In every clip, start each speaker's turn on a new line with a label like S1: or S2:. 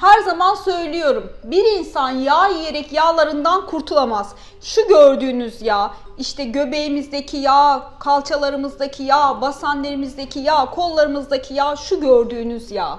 S1: Her zaman söylüyorum. Bir insan yağ yiyerek yağlarından kurtulamaz. Şu gördüğünüz yağ, işte göbeğimizdeki yağ, kalçalarımızdaki yağ, basenlerimizdeki yağ, kollarımızdaki yağ, şu gördüğünüz yağ.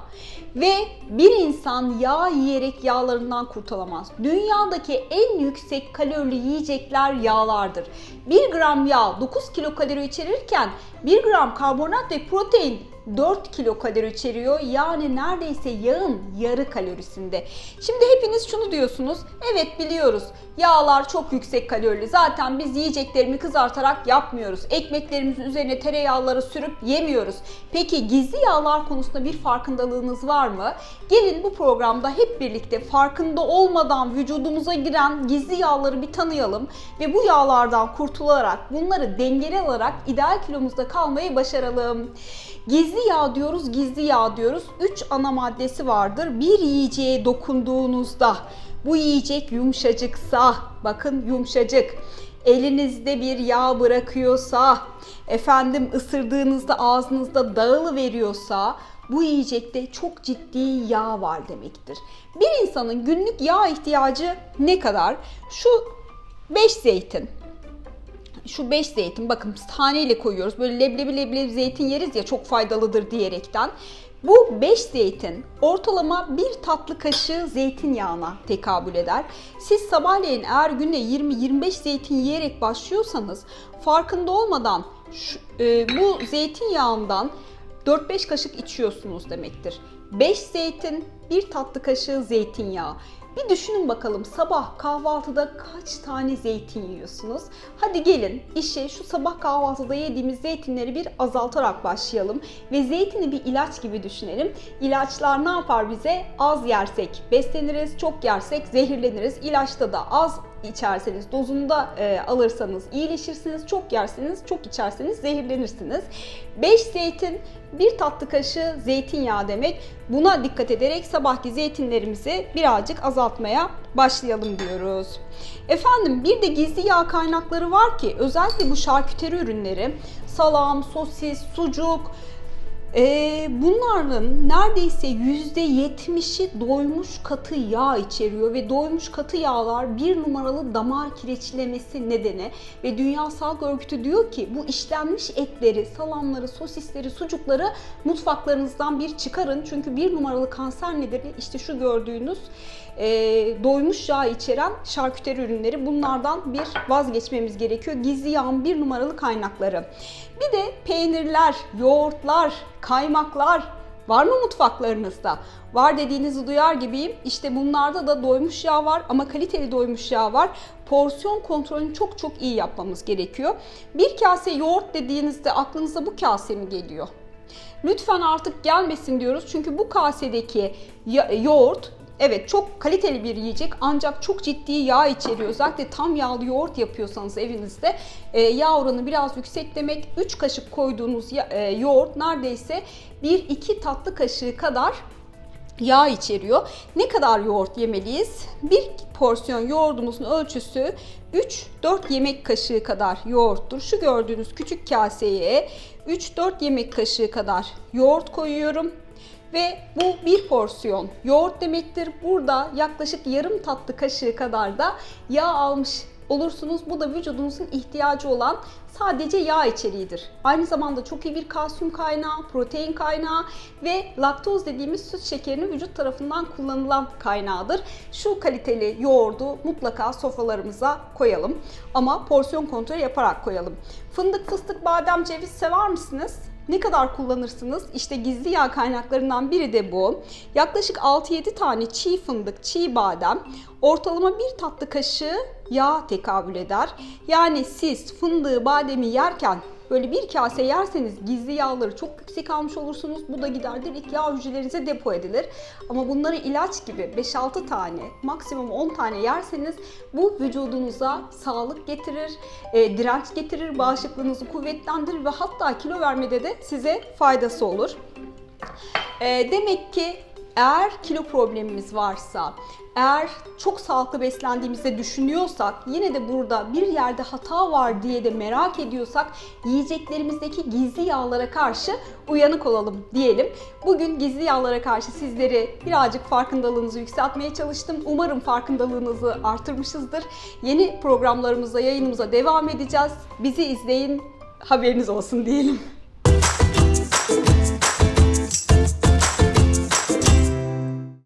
S1: Ve bir insan yağ yiyerek yağlarından kurtulamaz. Dünyadaki en yüksek kalorili yiyecekler yağlardır. 1 gram yağ 9 kilokalori içerirken 1 gram karbonhidrat ve protein 4 kilokalori içeriyor. Yani neredeyse yağın yarı kalorisinde. Şimdi hepiniz şunu diyorsunuz. Evet biliyoruz. Yağlar çok yüksek kalorili. Zaten biz yiyeceklerimi kızartarak yapmıyoruz. Ekmeklerimizin üzerine tereyağları sürüp yemiyoruz. Peki gizli yağlar konusunda bir farkındalığınız var mı? Gelin bu programda hep birlikte farkında olmadan vücudumuza giren gizli yağları bir tanıyalım ve bu yağlardan kurtularak bunları dengeli alarak ideal kilomuzda kalmayı başaralım. Gizli yağ diyoruz, gizli yağ diyoruz. 3 ana maddesi vardır. Bir yiyeceğe dokunduğunuzda bu yiyecek yumuşacıksa, bakın yumuşacık. Elinizde bir yağ bırakıyorsa, efendim ısırdığınızda ağzınızda dağılı veriyorsa bu yiyecekte çok ciddi yağ var demektir. Bir insanın günlük yağ ihtiyacı ne kadar? Şu 5 zeytin, şu 5 zeytin bakın taneyle koyuyoruz. Böyle leblebi leblebi zeytin yeriz ya çok faydalıdır diyerekten. Bu 5 zeytin ortalama bir tatlı kaşığı zeytinyağına tekabül eder. Siz sabahleyin eğer günde 20-25 zeytin yiyerek başlıyorsanız farkında olmadan şu, e, bu zeytinyağından 4-5 kaşık içiyorsunuz demektir. 5 zeytin, bir tatlı kaşığı zeytinyağı. Bir düşünün bakalım sabah kahvaltıda kaç tane zeytin yiyorsunuz? Hadi gelin işe şu sabah kahvaltıda yediğimiz zeytinleri bir azaltarak başlayalım. Ve zeytini bir ilaç gibi düşünelim. İlaçlar ne yapar bize? Az yersek besleniriz, çok yersek zehirleniriz. İlaçta da az içerseniz, dozunda e, alırsanız iyileşirsiniz, çok yerseniz, çok içerseniz zehirlenirsiniz. 5 zeytin, bir tatlı kaşığı zeytinyağı demek. Buna dikkat ederek sabahki zeytinlerimizi birazcık azaltmaya başlayalım diyoruz. Efendim bir de gizli yağ kaynakları var ki özellikle bu şarküteri ürünleri, salam, sosis, sucuk, ee, bunların neredeyse %70'i doymuş katı yağ içeriyor ve doymuş katı yağlar bir numaralı damar kireçlemesi nedeni ve Dünya Sağlık Örgütü diyor ki bu işlenmiş etleri, salamları, sosisleri, sucukları mutfaklarınızdan bir çıkarın. Çünkü bir numaralı kanser nedeni işte şu gördüğünüz e, doymuş yağ içeren şarküteri ürünleri. Bunlardan bir vazgeçmemiz gerekiyor. Gizli yağın bir numaralı kaynakları. Bir de peynirler, yoğurtlar, kaymaklar var mı mutfaklarınızda? Var dediğinizi duyar gibiyim. İşte bunlarda da doymuş yağ var ama kaliteli doymuş yağ var. Porsiyon kontrolünü çok çok iyi yapmamız gerekiyor. Bir kase yoğurt dediğinizde aklınıza bu kase mi geliyor? Lütfen artık gelmesin diyoruz. Çünkü bu kasedeki yoğurt Evet çok kaliteli bir yiyecek ancak çok ciddi yağ içeriyor. Özellikle tam yağlı yoğurt yapıyorsanız evinizde e, yağ oranı biraz yüksek demek. 3 kaşık koyduğunuz ya, e, yoğurt neredeyse 1-2 tatlı kaşığı kadar yağ içeriyor. Ne kadar yoğurt yemeliyiz? Bir porsiyon yoğurdumuzun ölçüsü 3-4 yemek kaşığı kadar yoğurttur. Şu gördüğünüz küçük kaseye 3-4 yemek kaşığı kadar yoğurt koyuyorum. Ve bu bir porsiyon yoğurt demektir. Burada yaklaşık yarım tatlı kaşığı kadar da yağ almış olursunuz. Bu da vücudunuzun ihtiyacı olan sadece yağ içeriğidir. Aynı zamanda çok iyi bir kalsiyum kaynağı, protein kaynağı ve laktoz dediğimiz süt şekerinin vücut tarafından kullanılan kaynağıdır. Şu kaliteli yoğurdu mutlaka sofralarımıza koyalım. Ama porsiyon kontrolü yaparak koyalım. Fındık, fıstık, badem, ceviz sever misiniz? Ne kadar kullanırsınız? İşte gizli yağ kaynaklarından biri de bu. Yaklaşık 6-7 tane çiğ fındık, çiğ badem ortalama bir tatlı kaşığı yağ tekabül eder. Yani siz fındığı, bademi yerken böyle bir kase yerseniz gizli yağları çok yüksek almış olursunuz. Bu da gider direkt yağ hücrelerinize depo edilir. Ama bunları ilaç gibi 5-6 tane, maksimum 10 tane yerseniz bu vücudunuza sağlık getirir, e, direnç getirir, bağışıklığınızı kuvvetlendirir ve hatta kilo vermede de size faydası olur. E, demek ki eğer kilo problemimiz varsa, Eğer çok sağlıklı beslendiğimizde düşünüyorsak, yine de burada bir yerde hata var diye de merak ediyorsak yiyeceklerimizdeki gizli yağlara karşı uyanık olalım diyelim. Bugün gizli yağlara karşı sizleri birazcık farkındalığınızı yükseltmeye çalıştım. Umarım farkındalığınızı artırmışızdır. Yeni programlarımıza, yayınımıza devam edeceğiz. Bizi izleyin, haberiniz olsun diyelim.